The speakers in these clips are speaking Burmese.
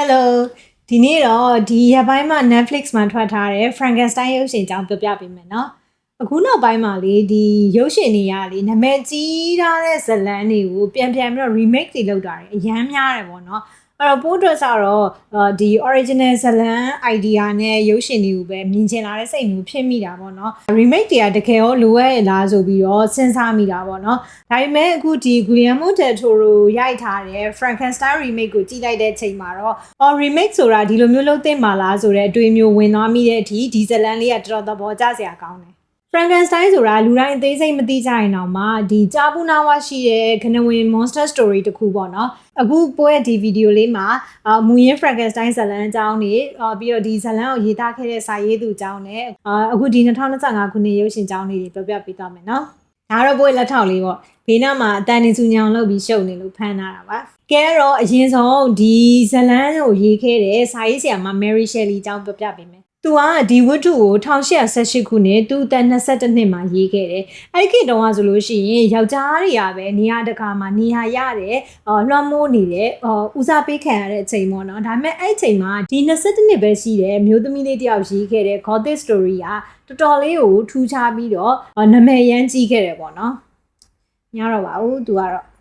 Hello ဒီနေ့တော့ဒီရက်ပိုင်းမှာ Netflix မှာထွက်ထားတဲ့ Frankenstein ရုပ်ရှင်ကြောင်းပြောပြပေးမယ်နော်အခုနောက်ပိုင်းမှာလေဒီရုပ်ရှင်တွေကလေနာမည်ကြီးထားတဲ့ဇာတ်လမ်းတွေကိုပြန်ပြန်ပြီးတော့ remake တွေလုပ်တာတွေအများများတယ်ပေါ့နော် အဲ့တော့ Portrait ကတော့ဒီ original ဇလန် idea နဲ့ရုပ်ရှင်တွေကိုပဲမြင်ချင်လာတဲ့စိတ်မျိုးဖြစ်မိတာပေါ့နော် remake တွေကတကယ်ရောလိုအပ်လားဆိုပြီးတော့စဉ်းစားမိတာပေါ့နော်ဒါပေမဲ့အခုဒီ Guillermo del Toro ရိုက်ထားတဲ့ Frankenstein remake ကိုကြည့်လိုက်တဲ့ချိန်မှာတော့ or remake ဆိုတာဒီလိုမျိုးလုပ်သင့်ပါလားဆိုတဲ့အတွေ့အမျိုးဝင်သွားမိတဲ့အထိဒီဇလန်လေးကတော်တော်သဘောကျစရာကောင်းတယ် Frankenstein ဆိုတာလူတိုင်းအသေးစိတ်မသိကြရင်တော့မှဒီကြာပူနာဝရှိတဲ့ခနဝင် monster story တခုပေါ့နော်အခုပို့ရဲ့ဒီဗီဒီယိုလေးမှာအာမူရင်း Frankenstein ဇာတ်လမ်းအကြောင်းတွေအာပြီးတော့ဒီဇာတ်လမ်းကိုရေးသားခဲ့တဲ့စာရေးသူအကြောင်းနဲ့အာအခုဒီ2025ခုနှစ်ရုပ်ရှင်အကြောင်းလေးတွေပြောပြပေးသွားမယ်နော်ဒါကတော့ပို့ရဲ့လက်ထောက်လေးပေါ့ဘေးနားမှာအတန်နေစုညောင်လုပ်ပြီးရှုပ်နေလို့ဖမ်းထားတာပါကဲတော့အရင်ဆုံးဒီဇာတ်လမ်းကိုရေးခဲ့တဲ့စာရေးဆရာမ Mary Shelley အကြောင်းပြောပြပေးမယ် သူကဒီဝတ္ထုကို1818ခုနှစ်သူအသက်22နှစ်မှာရေးခဲ့တယ်။အဲ့ဒီခေတ်တုန်းကဆိုလို့ရှိရင်ယောက်ျားတွေကပဲနေရာတကာမှာနေရာရတဲ့အော်လွှမ်းမိုးနေတဲ့အော်ဦးစားပေးခံရတဲ့အချိန်ပေါ့နော်။ဒါပေမဲ့အဲ့ဒီအချိန်မှာဒီ22နှစ်ပဲရှိတဲ့မျိုးသမီးလေးတယောက်ရေးခဲ့တဲ့ Gothic story ကတော်တော်လေးကိုထူးခြားပြီးတော့အော်နာမည်ရမ်းကြီးခဲ့တယ်ပေါ့နော်။ညတော့ပါဘူးသူကတော့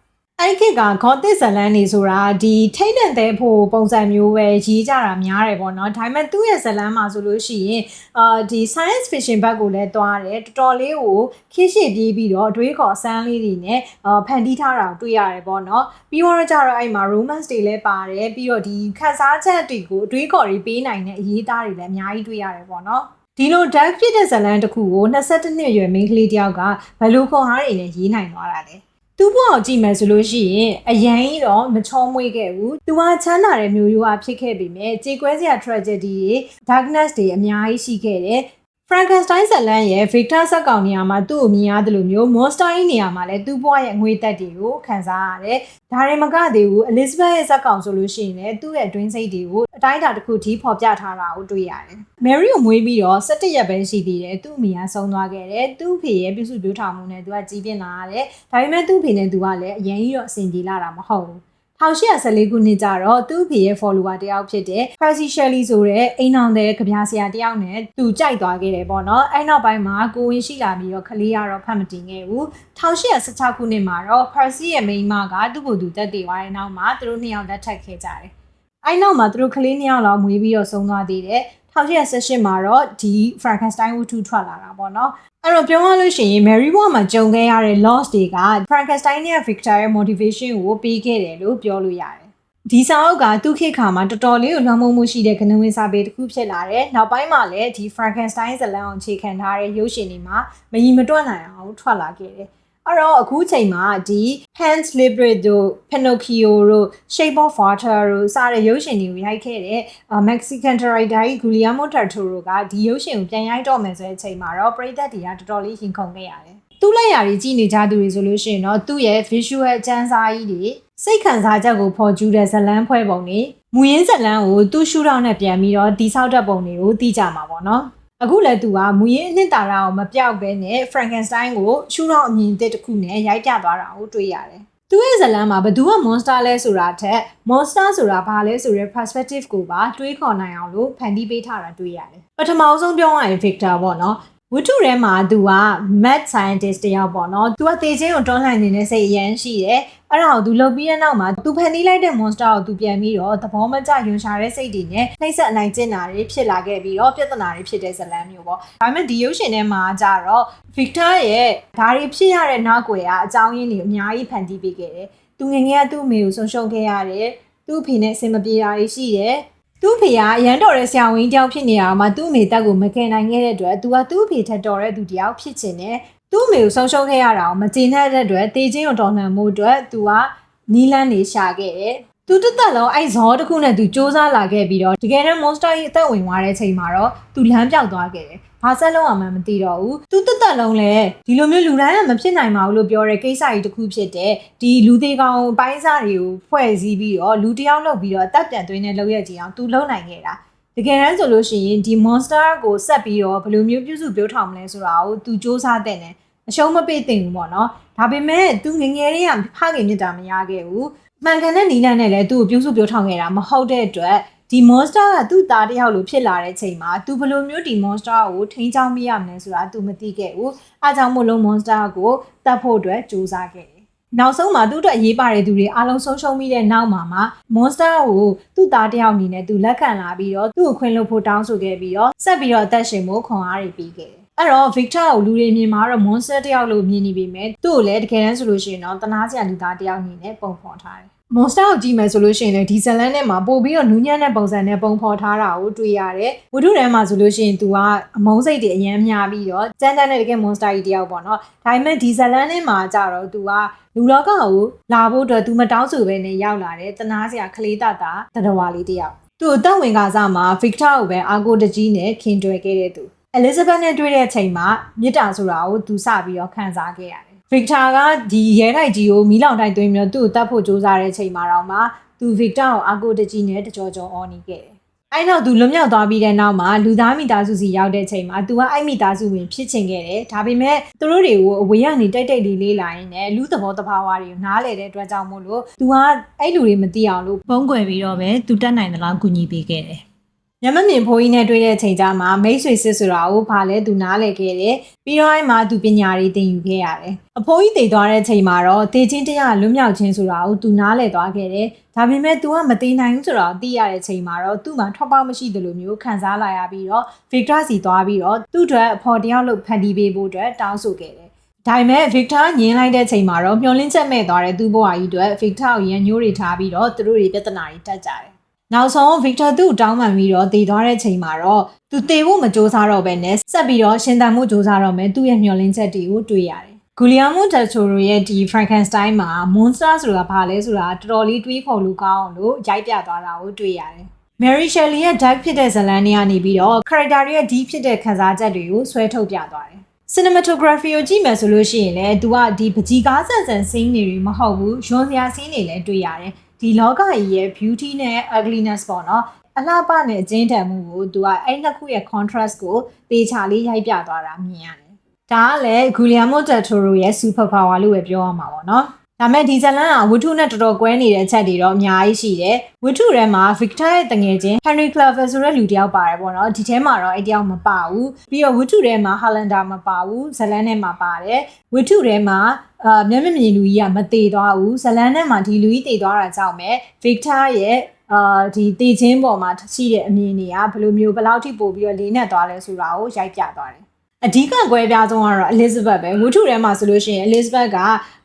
အဲ့ဒီခေတ်က Gothic ဇာတ်လမ်းနေဆိုတာဒီထိတ်တန့်တဲ့ဖို့ပုံစံမျိုးပဲရေးကြတာများတယ်ပေါ့နော်ဒါပေမဲ့သူ့ရဲ့ဇာတ်လမ်းမှာဆိုလို့ရှိရင်အာဒီ science fiction ဘက်ကိုလည်းတွားတယ်တော်တော်လေးကိုခေရှေ့ပြေးပြီးတော့အတွေးခေါ်အစမ်းလေးတွေနဲ့အာဖန်တီးထားတာကိုတွေ့ရတယ်ပေါ့နော်ပြီးတော့ကြတော့အဲ့မှာ romance တွေလည်းပါတယ်ပြီးတော့ဒီခန်းစားချက်တွေကိုအတွေးခေါ်တွေပေးနိုင်တဲ့အရေးသားတွေလည်းအများကြီးတွေ့ရတယ်ပေါ့နော်ဒီလို dark ဖြစ်တဲ့ဇာတ်လမ်းတစ်ခုကို22နှစ်အရွယ်မိန်းကလေးတယောက် ကဘယ်လိုခွန်အားတွေနဲ့ရေးနိုင်သွားတာလဲ သူ့ဘဝကိုကြည့်မယ်ဆိုလို့ရှိရင်အရန်ကြီးတော့မချောမွေ့ခဲ့ဘူး။သူကချမ်းသာတဲ့မျိုးရိုးအဖြစ်ခဲ့ပေမဲ့ကြေကွဲစရာ tragedy တွေ darkness တွေအများကြီးရှိခဲ့တယ်။ Frankenstein ဇာတ်လမ်းရဲ့ Victor ဇက်ကောင်နေရာမှာသူ့ကိုမြင်ရတယ်လို့မျိုး Monster ရဲ့နေရာမှာလည်းသူ့ဘဝရဲ့ငွေသက်တွေကိုခံစားရတယ်။ဒါရင်မကသေးဘူး Elizabeth ရဲ့ဇက်ကောင်ဆိုလို့ရှိရင်လည်းသူ့ရဲ့ twin စိတ်တွေကိုအတိုင်းအတာတစ်ခုထိဖော်ပြထားတာကိုတွေ့ရတယ်။ Mary ကိုမွေးပြီးတော့17ရက်ပဲရှိသေးတယ်။သူ့အမေကဆုံးသွားခဲ့တယ်။သူ့ဖေရဲ့ပြုစုပြောထားမှုနဲ့သူကကြီးပြင်းလာရတယ်။ဒါပေမဲ့သူ့ဖေနဲ့သူကလည်းအရင်ကြီးတော့အဆင်ပြေလာတာမဟုတ်ဘူး။ 1814ခုနှစ်ကျတော့သူ့ဖေရဲ့ follower တယောက်ဖြစ်တဲ့ Percy Shelley ဆိုတဲ့အိမ်အောင်တဲ့ကြပြားဆရာတယောက်နဲ့သူကြိုက်သွားခဲ့တယ်ပေါ့နော်အဲ့နောက်ပိုင်းမှာကိုဝင်ရှိလာပြီးတော့ခလေးကတော့ဖတ်မတင်ခဲ့ဘူး1816ခုနှစ်မှာတော့ Percy ရဲ့မိန်းမကသူ့ကိုယ်သူတက်တည်သွားတဲ့နောက်မှာသူတို့နှစ်ယောက်လက်ထပ်ခဲ့ကြတယ်အဲ့နောက်မှာသူတို့ကလေးနှစ်ယောက်လောက်မွေးပြီးတော့ဆုံးသွားသေးတယ် 1818မှာတော့ဒီ Frankenstein ဝတ္ထုထွက်လာတာပေါ့နော်အဲ့တော့ပြောရလို့ရှိရင် Mary Ward မှာကြုံခဲ့ရတဲ့ loss တွေက Frankenstein နဲ့ Victor ရဲ့ motivation ကိုပေးခဲ့တယ်လို့ပြောလို့ရတယ်ဒီစာအုပ်ကသူခေတ်ခါမှာတော်တော်လေးကိုလွှမ်းမိုးမှုရှိတဲ့ကနဝင်စာပေတစ်ခုဖြစ်လာတယ်။နောက်ပိုင်းမှာလည်းဒီ Frankenstein ဇာတ်လမ်းအောင်ခြေခံထားတဲ့ရုပ်ရှင်တွေမှာမရီမတွက်နိုင်အောင်ထွက်လာခဲ့တယ်။ အဲ့တော့အခုချိန်မှာဒီ Hans Libret တို့ Pinocchio တို့ Shape of Water တို့စတဲ့ရုပ်ရှင်တွေကိုရိုက်ခဲ့တဲ့ Mexican director Guillermo del Toro ကဒီရုပ်ရှင်ကိုပြန်ရိုက်တော့မယ်ဆိုတဲ့အချိန်မှာတော့ပရိသတ်တွေကတော်တော်လေးရင်ခုန်ခဲ့ရတယ်။သူ့လက်ရာတွေကြည့်နေကြသူတွေဆိုလို့ရှိရင်တော့သူ့ရဲ့ visual အကျန်းစားကြီးတွေစိတ်ခံစားချက်ကိုဖော်ကျူးတဲ့ဇလန်းဖွဲ့ပုံတွေမူရင်းဇလန်းကိုသူ့ရှုထောင့်နဲ့ပြန်ပြီးတော့တိဆောက်တဲ့ပုံတွေကိုသိကြမှာပေါ့နော် အခုလည်းသူကမူရင်းအနှစ်သာရအောင်မပြောက်ဘဲနဲ့ Frankenstein ကိုရှုထောင့်အမြင်တစ်ခုနဲ့ရိုက်ပြသွားတာကိုတွေ့ရတယ်သူ့ရဲ့ဇလန်းမှာဘသူက monster လဲဆိုတာထက် monster ဆိုတာဘာလဲဆိုတဲ့ perspective ကိုပါတွေးခေါ်နိုင်အောင်လို့ဖန်တီးပေးထားတာတွေ့ရတယ်ပထမဆုံးပြောရရင် Victor ပေါ့နော် ဝတ္ထုထဲမှာသူက math scientist တယောက်ပေါ့နော်သူကတေချင်းကိုတွန်းလှန်နေတဲ့စိတ်အရန်ရှိတယ်အဲ့ဒါကိုသူလုပ်ပြီးတဲ့နောက်မှာသူဖန်တီးလိုက်တဲ့ monster ကိုသူပြန်ပြီးတော့သဘောမကျယွန်ရှာတဲ့စိတ်တွေနဲ့နှိမ့်ဆက်အနိုင်ကျင့်တာတွေဖြစ်လာခဲ့ပြီးတော့ပြဿနာတွေဖြစ်တဲ့ဇလန်းမျိုးပေါ့ဒါပေမဲ့ဒီရုပ်ရှင်ထဲမှာကြတော့ Victor ရဲ့ဒါတွေဖြစ်ရတဲ့နောက်ွယ်ကအကြောင်းရင်းတွေအများကြီးဖန်တီးပေးခဲ့တယ်သူငငယ်ကသူ့အမေကိုဆုံးရှုံးခဲ့ရတယ်သူ့အဖေနဲ့အဆင်မပြေတာတွေရှိတယ် သူ့ဖေကအရန်တော်တဲ့ဆရာဝန်တယောက်ဖြစ်နေတာမှာသူ့အမေတက်ကိုမခင်နိုင်ခဲ့တဲ့အတွက်သူကသူ့အဖေထက်တော်တဲ့သူတယောက်ဖြစ်ချင်တယ်သူ့အမေကိုဆုံးရှုံးခဲ့ရတာကိုမကျေနပ်တဲ့အတွက်တေချင်းကိုတော်လှန်မှုအတွက်သူကနီးလန်းနေရှာခဲ့တယ် သူတသက်လုံးအဲ့ဇောတစ်ခုနဲ့သူစူးစမ်းလာခဲ့ပြီးတော့တကယ်တမ်း monster ကြီးအသက်ဝင်သွားတဲ့အချိန်မှာတော့သူလမ်းပြောက်သွားခဲ့တယ်။ဘာဆက်လုံးအောင်မှမသိတော့ဘူး။သူတသက်လုံးလည်းဒီလိုမျိုးလူတိုင်းကမဖြစ်နိုင်ပါဘူးလို့ပြောတဲ့ကိစ္စကြီးတစ်ခုဖြစ်တဲ့ဒီလူသေးကောင်ပိုင်းစားတွေကိုဖွဲ့စည်းပြီးတော့လူတယောက်လောက်ပြီးတော့အသက်ပြန်သွင်းတဲ့လောက်ရကြအောင်သူလုံနိုင်ခဲ့တာ။တကယ်တမ်းဆိုလို့ရှိရင်ဒီ monster ကိုဆက်ပြီးတော့ဘယ်လိုမျိုးပြုစုပြောထောင်မလဲဆိုတာကိုသူစ조사တဲ့ ਨੇ အရှုံးမပေးသင့်ဘူးပေါ့နော်ဒါပေမဲ့သူငငယ်လေးကဖခင်မြတ်တာမရခဲ့ဘူး မှန်ကန်တဲ့နီလန်းနဲ့လည်းသူ့ကိုပြုစုပြောထောင်ခဲ့တာမဟုတ်တဲ့အတွက်ဒီ monster ကသူ့သားတစ်ယောက်လိုဖြစ်လာတဲ့ချိန်မှာသူဘယ်လိုမျိုးဒီ monster ကိုထိန်းချောင်းမိရမလဲဆိုတာသူမသိခဲ့ဘူးအားကြောင့်မို့လို့ monster ကိုတတ်ဖို့အတွက်ကြိုးစားခဲ့တယ်နောက်ဆုံးမှာသူ့အတွက်အရေးပါတဲ့သူတွေအားလုံးဆုံးရှုံးပြီးတဲ့နောက်မှာမှ monster ကိုသူ့သားတစ်ယောက်အနေနဲ့သူလက်ခံလာပြီးတော့သူ့ကိုခွင့်လွှတ်ဖို့တောင်းဆိုခဲ့ပြီးတော့ဆက်ပြီးတော့အသက်ရှင်ဖို့ခွန်အားတွေပေးခဲ့တယ် အဲ့တော့ Victor ကိုလူတွေမြင်မှာတော့ monster တယောက်လို့မြင်နေပေမဲ့သူ့ကိုလည်းတကယ်တမ်းဆိုလို့ရှိရင်တော့တနာစရာလူသားတယောက်အနေနဲ့ပုံဖော်ထားတယ်။ monster ကိုကြည့်မယ်ဆိုလို့ရှိရင်လည်းဒီဇလန်ထဲမှာပို့ပြီးတော့နူးညံ့တဲ့ပုံစံနဲ့ပုံဖော်ထားတာကိုတွေ့ရတယ်။ဝတ္ထုထဲမှာဆိုလို့ရှိရင်သူကအမုန်းစိတ်တွေအများများပြီးတော့စမ်းတမ်းတဲ့တကယ် monster ကြီးတယောက်ပေါ့နော်။ဒါပေမဲ့ဒီဇလန်ထဲမှာကြတော့သူကလူလောကကိုလာဖို့အတွက်သူမတောင်းဆိုဘဲနဲ့ရောက်လာတဲ့တနာစရာကလေးတတာတတော်ဝါလေးတယောက်။သူ့တပ်ဝင်ကစားမှာ Victor ကိုပဲအာကိုတကြီးနဲ့ခင်တွယ်ခဲ့တဲ့သူ။ Elizabeth နဲ့တွေ့တဲ့အချိန်မှာမြစ်တာဆိုတာကိုသူစပြီးတော့ခံစားခဲ့ရတယ်။ Victor ကဒီရဲတိုက်ကြီးကိုမီးလောင်တိုက်သွင်းပြီးတော့သူ့ကိုတတ်ဖို့ကြိုးစားတဲ့အချိန်မှာတော့မှသူ Victor ကိုအာကိုတကြီးနဲ့တကြောကြောအော်နေခဲ့တယ်။အဲ့နောက်သူလွတ်မြောက်သွားပြီးတဲ့နောက်မှာလူသားမိသားစုစီရောက်တဲ့ချိန်မှာသူကအဲ့မိသားစုဝင်ဖြစ်ချင်ခဲ့တယ်။ဒါပေမဲ့သူတို့တွေကိုအဝေးကနေတိတ်တိတ်လေးလေးလာရင်းနဲ့လူသဘောတဘာဝတွေကိုနားလည်တဲ့အတွက်ကြောင့်မို့လို့သူကအဲ့လူတွေမသိအောင်လို့ပုံကွယ်ပြီးတော့ပဲသူတက်နိုင်သလားကူညီပေးခဲ့တယ်။ ညမမြင်ဖိုးကြီးနဲ့တွေ့တဲ့အချိန်ကျမှမိတ်ဆွေစစ်ဆိုတာကိုဘာလဲသူနားလည်ခဲ့တယ်ပြီးတော့အဲ့မှာသူပညာရေးသင်ယူခဲ့ရတယ်အဖိုးကြီးတည်သွားတဲ့အချိန်မှာတော့တေချင်းတရားလွတ်မြောက်ခြင်းဆိုတာကိုသူနားလည်သွားခဲ့တယ်ဒါပေမဲ့ तू ကမတည်နိုင်ဘူးဆိုတော့သိရတဲ့အချိန်မှာတော့သူ့မှာထွက်ပေါက်မရှိသလိုမျိုးခံစားလာရပြီးတော့ Victor စီသွားပြီးတော့သူ့အတွက်အဖော်တယောက်လို့ဖန်တီးပေးဖို့အတွက်တောင်းဆိုခဲ့တယ်ဒါပေမဲ့ Victor ညင်းလိုက်တဲ့ချိန်မှာတော့မျောလင်းချက်မဲ့သွားတဲ့သူ့ဘဝကြီးအတွက် Victor ကိုရန်ညိုးတွေထားပြီးတော့သူတို့တွေပြဿနာတွေတက်ကြတယ် နောက်ဆုံး Victor သူ့တောင်းပန်ပြီးတော့တည်သွားတဲ့ချိန်မှာတော့သူတည်ဖို့မကြိုးစားတော့ဘဲနဲ့ဆက်ပြီးတော့ရှင်သန်မှုကြိုးစားတော့မယ်သူ့ရဲ့မျှော်လင့်ချက်တွေကိုတွေ့ရတယ်ဂူလီယာမိုတက်ချိုရိုရဲ့ဒီ Frankenstein မှာ monster ဆိုတာဘာလဲဆိုတာတော်တော်လေးတွေးခေါ်လို့ကောင်းအောင်လို့ရိုက်ပြသွားတာကိုတွေ့ရတယ်။ Mary Shelley ရဲ့ dark ဖြစ်တဲ့ဇလန်းတွေကနေပြီးတော့ character တွေရဲ့ deep ဖြစ်တဲ့ခံစားချက်တွေကိုဆွဲထုတ်ပြသွားတယ်။ cinematography ကိုကြည့်မယ်ဆိုလို့ရှိရင်လည်း तू ကဒီပကြီကားဆန်ဆန်စင်းတွေမဟုတ်ဘူး၊ရွံစရာစင်းတွေလည်းတွေ့ရတယ်။ ဒီလောကကြီးရဲ့ beauty နဲ့ ugliness ပေါ့နော်။အလှပနဲ့အကျဉ်းထန်မှုကို तू ကအဲ့နှစ်ခုရဲ့ contrast ကိုတေချာလေးရိုက်ပြသွားတာမြင်ရတယ်။ဒါကလည်း Guillermo del Toro ရဲ့ super power လို့ပဲပြောရမှာပေါ့နော်။ ဒါမဲ့ဒီဇလန်ကဝတ္ထုနဲ့တော်တော်ကွဲနေတဲ့အချက်တွေတော့အများကြီးရှိတယ်။ဝတ္ထုထဲမှာ Victor ရဲ့တငယ်ချင်း Henry Clever ဆိုတဲ့လူတစ်ယောက်ပါတယ်ပေါ့နော်။ဒီထဲမှာတော့အဲ့တယောက်မပါဘူး။ပြီးတော့ဝတ္ထုထဲမှာ Highlander မပါဘူး။ဇလန်ထဲမှာပါတယ်။ဝတ္ထုထဲမှာအာမျက်မမြင်လူကြီးကမသေးသွားဘူး။ဇလန်ထဲမှာဒီလူကြီးတည်သွားတာကြောင့်ပဲ Victor ရဲ့အာဒီတည်ချင်းပေါ်မှာရှိတဲ့အမြင်တွေကဘယ်လိုမျိုးဘယ်လောက်ထိပို့ပြီးတော့လေးနက်သွားလဲဆိုတာကိုရိုက်ပြသွားတယ် အဓိကကွဲပြားဆုံးကတော့ Elizabeth ပဲဝတ္ထုထဲမှာဆိုလို့ရှိရင် Elizabeth က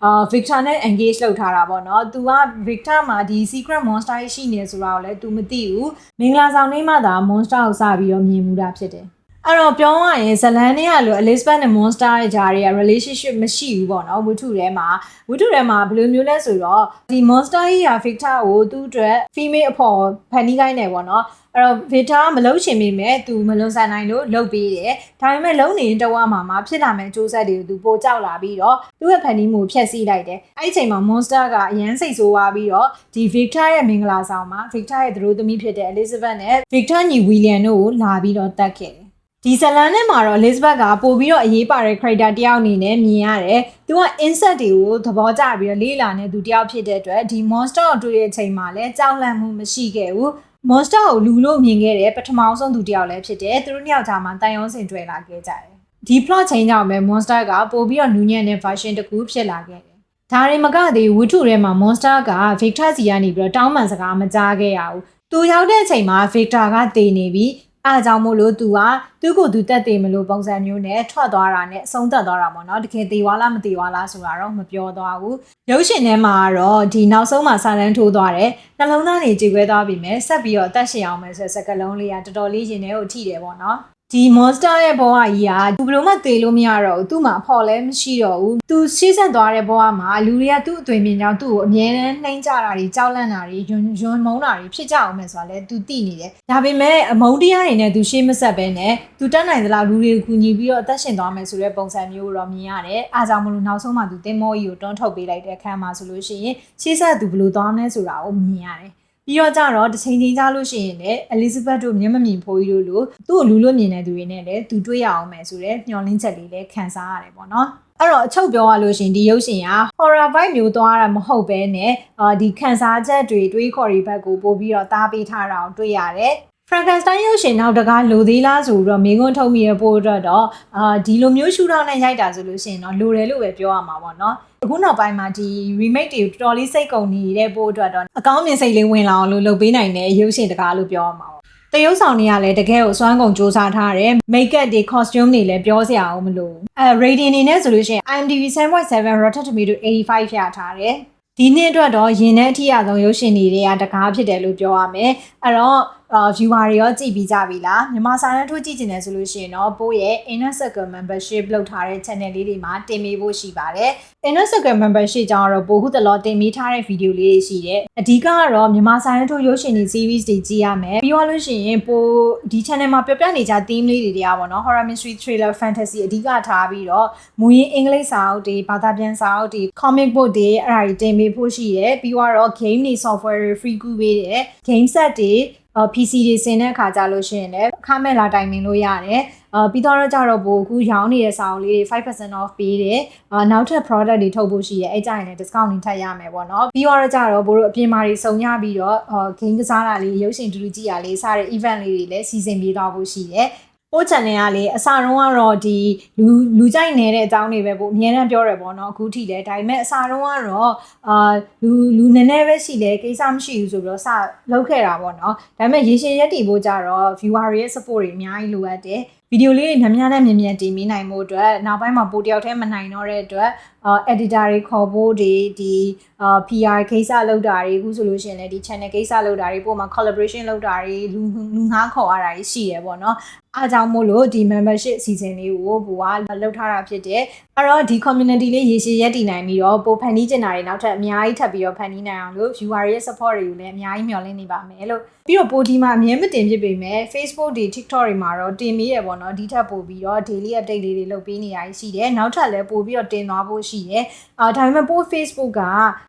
အာ Victor နဲ့ engage လုပ်ထားတာပေါ့နော်။ तू က Victor မှာဒီ secret monster ရှိနေဆိုတာကိုလည်း तू မသိဘူး။မင်္ဂလာဆောင်နေ့မှသာ monster ကိုစပြီးတော့မြင်မှုတာဖြစ်တယ်။ အဲ့တော့ပြောရရင်ဇလန်နဲ့ကလို့ Elizabeth နဲ့ Monster ရဲ့ဂျာတွေက relationship မရှိဘူးပေါ့နော်ဝတ္ထုထဲမှာဝတ္ထုထဲမှာဘယ်လိုမျိုးလဲဆိုတော့ဒီ Monster ကြီးက Victor ကိုသူ့အတွက် female အဖော်ဖန်တီးခိုင်းတယ်ပေါ့နော်အဲ့တော့ Victor ကမလုံချင်မိမဲ့သူမလွန်ဆန်နိုင်လို့လုပ်ပေးတယ်ဒါပေမဲ့လုံနေတဝါမှာမှာဖြစ်လာမဲ့စူးစက်တွေကိုသူပိုကြောက်လာပြီးတော့သူ့ရဲ့ဖန်တီးမှုဖျက်ဆီးလိုက်တယ်အဲ့ဒီအချိန်မှာ Monster ကအရန်စိတ်ဆိုးသွားပြီးတော့ဒီ Victor ရဲ့မင်္ဂလာဆောင်မှာ Victor ရဲ့သတို့သမီးဖြစ်တဲ့ Elizabeth နဲ့ Victor ညီ William တို့ကိုလာပြီးတော့တတ်ခဲ့တယ် ဒီဇလန်နဲ့မှာတော့ Elizabeth ကပို့ပြီးတော့အရေးပါတဲ့ character တယောက်အနေနဲ့မြင်ရတယ်။သူက insect တွေကိုသဘောကျပြီးတော့လေးလာနေသူတယောက်ဖြစ်တဲ့အတွက်ဒီ monster ကိုတွေ့တဲ့အချိန်မှာလည်းကြောက်လန့်မှုမရှိခဲ့ဘူး။ monster ကိုလူလို့မြင်ခဲ့တဲ့ပထမဆုံးသူတယောက်လည်းဖြစ်တယ်။သူတို့နှစ်ယောက်ကြားမှာတန်ရုံးစင်တွေ့လာခဲ့ကြတယ်။ဒီ plot ချင်းကြောင့်ပဲ monster ကပို့ပြီးတော့နူးညံ့တဲ့ version တစ်ခုဖြစ်လာခဲ့တယ်။ဒါရင်မကသေးဝတ္ထုထဲမှာ monster က Victor စီကနေပြီးတော့တောင်းပန်စကားမကြားခဲ့ရဘူး။သူရောက်တဲ့အချိန်မှာ Victor ကတည်နေပြီး အားကြောင့်မို့လို့သူကသူ့ကိုသူတက်သေးမလို့ပုံစံမျိုးနဲ့ထွက်သွားတာနဲ့အဆုံးသက်သွားတာပေါ့နော်တကယ်သေးသွားလားမသေးသွားလားဆိုတာတော့မပြောသွားဘူးရုပ်ရှင်ထဲမှာကတော့ဒီနောက်ဆုံးမှာစာလန်းထိုးသွားတယ်နှလုံးသားနေကြည်ခွဲသွားပြီမဲ့ဆက်ပြီးတော့အသက်ရှင်အောင်မယ်ဆိုတဲ့စကားလုံးလေးကတော်တော်လေးရင်ထဲကိုထိတယ်ပေါ့နော် ဒီ monster ရဲ့ဘဝကြီးကသူဘယ်လိုမှသေလို့မရတော့ဘူးသူ့မှာဖော်လဲမရှိတော့ဘူးသူရှေ့ဆက်သွားတဲ့ဘဝမှာလူတွေကသူ့အသွင်မြင်ကြောင်းသူ့ကိုအမြဲတမ်းနှိမ့်ကြတာတွေကြောက်လန့်တာတွေယွန်းယွန်းမုန်းတာတွေဖြစ်ကြအောင်မယ်ဆိုတာလဲသူသိနေတယ်ဒါပေမဲ့အမုန်းတရားတွေနဲ့သူရှေ့မဆက်ပဲနဲ့သူတက်နိုင်သလောက်လူတွေကိုကူညီပြီးတော့အသက်ရှင်သွားမယ်ဆိုတဲ့ပုံစံမျိုးတော့မြင်ရတယ်အားကြောင့်မလို့နောက်ဆုံးမှသူတင်မောကြီးကိုတွန်းထုတ်ပေးလိုက်တဲ့အခါမှာဆိုလို့ရှိရင်ရှေ့ဆက်သူဘယ်လိုသွားမလဲဆိုတာကိုမြင်ရတယ် ပြီးတော့ကြတော့တစ်ချိန်ချင်းကြားလို့ရှိရင်လည်း Elizabeth တို့မျက်မမြင်ဖိုးကြီးတို့လိုသူ့ကိုလူလို့မြင်တဲ့သူတွေနဲ့လည်းသူတွေ့ရအောင်မယ်ဆိုတော့မျှော်လင့်ချက်လေးလည်းခံစားရတယ်ပေါ့နော်အဲ့တော့အချုပ်ပြောရလို့ရှရင်ဒီရုပ်ရှင်က horror vibe မျိုးသွားတာမဟုတ်ဘဲနဲ့အာဒီခံစားချက်တွေတွေးခေါ်တွေဘက်ကိုပို့ပြီးတော့သားပေးထားတာကိုတွေ့ရတယ် Frankenstein ရုပ်ရှင်နောက်တကားလိုသေးလားဆိုပြီးတော့မိကုန်းထုတ်မိရပို့အတွက်တော့အာဒီလိုမျိုးရှူထောင်းနဲ့ရိုက်တာဆိုလို့ရှိရင်တော့လိုတယ်လို့ပဲပြောရမှာပေါ့နော်အခုနောက်ပိုင်းမှာဒီ remake တွေတော်တော်လေးစိတ်ကုန်နေတဲ့ပို့အတွက်တော့အကောင်းမြင်စိတ်လေးဝင်လာအောင်လို့လုပ်ပေးနိုင်တဲ့ရုပ်ရှင်တကားလို့ပြောရမှာပေါ့တရုပ်ဆောင်တွေကလည်းတကယ်ကိုစွမ်းကုန်စူးစမ်းထားတယ် make up တွေ costume တွေလည်းပြောစရာအောင်မလိုဘူးအဲ rating အနေနဲ့ဆိုလို့ရှိရင် IMDb 7.7 Rotten Tomato 85ရထားတယ်ဒီနှစ်အတွက်တော့ရင်ထဲအထီးအဆုံးရုပ်ရှင်တွေတွေကတကားဖြစ်တယ်လို့ပြောရမယ်အဲ့တော့အာ viewer တွေရောကြည့်ပြီးကြပြီလားမြန်မာစာရန်ထိုးကြည့်ကျင်တယ်ဆိုလို့ရှိရင်တော့ပို့ရဲ့ Inner Circle membership လုပ်ထားတဲ့ channel လေးတွေမှာတင်ပေးဖို့ရှိပါတယ် Inner Circle membership ကြောင့်တော့ပို့ခုတလောတင်ပေးထားတဲ့ video လေးတွေရှိတယ်အဓိကကတော့မြန်မာစာရန်ထိုးရုပ်ရှင်တွေ series တွေကြည့်ရမယ်ပြီးတော့လို့ရှိရင်ပို့ဒီ channel မှာပြပြနေကြ theme လေးတွေတွေကပေါ့နော် horror mystery thriller fantasy အဓိကထားပြီးတော့မူရင်းအင်္ဂလိပ်စာအုပ်တွေဘာသာပြန်စာအုပ်တွေ comic book တွေအဲ့ဒါတွေတင်ပေးဖို့ရှိတယ်ပြီးတော့ game တွေ software တွေ free ကူပေးတယ် game set တွေအော် PC တွေဆင်တဲ့အခါကြလို့ရှိရင်လည်းအခမဲ့လာတိုင်ပင်လို့ရတယ်။အာပြီးတော့ကြတော့ဘို့အခုရောင်းနေတဲ့စာအုပ်လေးတွေ5% off ပေးတယ်။အာနောက်ထပ် product တွေထုတ်ဖို့ရှိရဲအဲကြရင်လည်း discount တွေထပ်ရမယ်ပေါ့နော်။ပြီးတော့ကြတော့ဘို့တို့အပြင်မှာတွေစုံရပြီးတော့အာ game ကစားတာလေးရုပ်ရှင်တူတူကြည့်ရလေးစတဲ့ event လေးတွေလည်းစီစဉ်ပေးတော့ဖို့ရှိရဲ။ ပို့ channel ကလေအစတုန်းကတော့ဒီလူလူကြိုက်နေတဲ့အကြောင်းတွေပဲပို့အများနဲ့ပြောရပေါ့နော်အခုထိလည်းဒါပေမဲ့အစတုန်းကတော့အာလူလူနည်းနည်းပဲရှိတယ်ကိစ္စမရှိဘူးဆိုပြီးတော့စလုပ်ခဲ့တာပေါ့နော်ဒါပေမဲ့ရေရှည်ရက်တည်ဖို့ကြတော့ viewer တွေရဲ့ support တွေအများကြီးလိုအပ်တယ်ဗီဒီယိုလေးတွေညများနဲ့မြင်မြန်တင်ပေးနိုင်မှုအတွက်နောက်ပိုင်းမှာပိုတယောက်တည်းမနိုင်တော့တဲ့အတွက်အာ editor တွေခေါ်ဖို့ဒီဒီအာ PR ကိစ္စလုပ်တာတွေအခုဆိုလို့ရှိရင်လည်းဒီ channel ကိစ္စလုပ်တာတွေပို့မှာ collaboration လုပ်တာတွေလူလူငှားခေါ်ရတာတွေရှိရပေါ့နော် အားကြောင့်မို့လို့ဒီ membership အစီအစဉ်လေးကိုဘူကလုပ်ထားတာဖြစ်တယ်အဲ့တော့ဒီ community လေးရေရှည်ရက်တည်နိုင်ပြီးတော့ပိုဖန်တီးကျင်တာတွေနောက်ထပ်အများကြီးထပ်ပြီးတော့ဖန်တီးနိုင်အောင်လို့ viewer ရဲ့ support တွေကိုလည်းအများကြီးမျှော်လင့်နေပါမယ်လို့ပြီးတော့ပိုဒီမှာအမြဲမတင်ဖြစ်ပေမဲ့ Facebook တွေ TikTok တွေမှာတော့တင်ပြီးရပေါ့နော်ဒီထက်ပိုပြီးတော့ daily update လေးတွေလုပ်ပေးနေရရှိတယ်နောက်ထပ်လည်းပိုပြီးတော့တင်သွားဖို့ရှိတယ်အာဒါပေမဲ့ပို့ Facebook က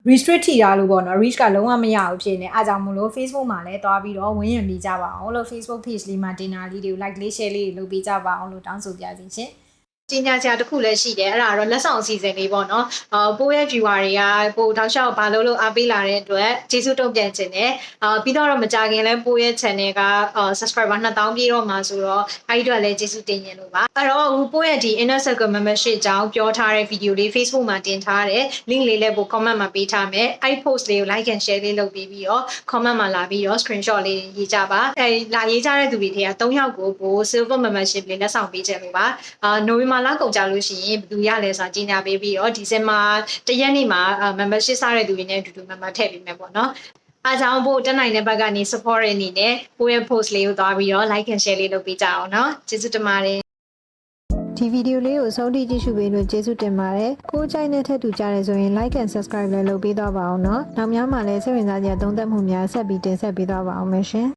restrict ထိတာလို့ပေါ့နော် reach ကလုံးဝမရဘူးဖြစ်နေအားကြောင့်မလို့ Facebook မှာလည်းတွားပြီးတော့ဝင်ရင်ပြီးကြပါအောင်လို့ Facebook page လေးမှာတင်တာလေးတွေကို like လေး share လေးတွေလုပ်ပေးကြပါအောင်လို့တောင်းဆိုပြစီရှင် ပညာချာတစ်ခုလည်းရှိတယ်အဲ့ဒါတော့လက်ဆောင်အစီအစဉ်လေးပေါ့နော်အာပိုးရဲ့ viewer တွေကပိုတောက်လျှောက်ဘာလို့လို့အားပေးလာတဲ့အတွက်ကျေးဇူးတုံ့ပြန်ခြင်းနဲ့အာပြီးတော့မကြခင်လဲပိုးရဲ့ channel ကအာ subscriber 2000ပြည့်တော့မှာဆိုတော့အဲ့ဒီအတွက်လည်းကျေးဇူးတင်ရင်လို့ပါအဲ့တော့ဟိုပိုးရဲ့ဒီ inner circle membership ကြောင်းပြောထားတဲ့ video လေး Facebook မှာတင်ထားတယ် link လေးလည်းပို့ comment မှာပေးထားမယ်အဲ့ post လေးကို like and share လေးလုပ်ပေးပြီးတော့ comment မှာလာပြီးတော့ screenshot လေးရေးကြပါအဲလာရေးကြတဲ့သူတွေထဲက3ယောက်ကိုပို့ silver membership လေးလက်ဆောင်ပေးချက်လို့ပါအာနိုဝင်ဘာလကုန်ကြလို့ရှိရင်ဘယ်သူရလဲဆိုတာကြီးညာပေးပြီးတော့ဒီဇင်ဘာတရက်နေ့မှာ membership စတဲ့သူတွေနဲ့အတူတူ member ထည့်ပေးမယ်ပေါ့နော်အားကြောင့်ပို့တက်နိုင်တဲ့ဘက်ကနေ support ရနေနဲ့ကိုယ့်ရဲ့ post လေးကိုသွားပြီးတော့ like and share လေးလုပ်ပေးကြအောင်နော်ကျေးဇူးတင်ပါတယ်ဒီဗီဒီယိုလေးကိုအဆုံးထိကြည့်ရှုပေးလို့ကျေးဇူးတင်ပါတယ်။ကိုကြိုက်တဲ့ထက်တူကြရဲဆိုရင် like and subscribe လည်းလုပ်ပေးတော့ပါအောင်နော်။နောက်များမှာလည်းစိတ်ဝင်စားစရာသုံးသပ်မှုများဆက်ပြီးတင်ဆက်ပေးတော့ပါအောင်မယ်ရှင်။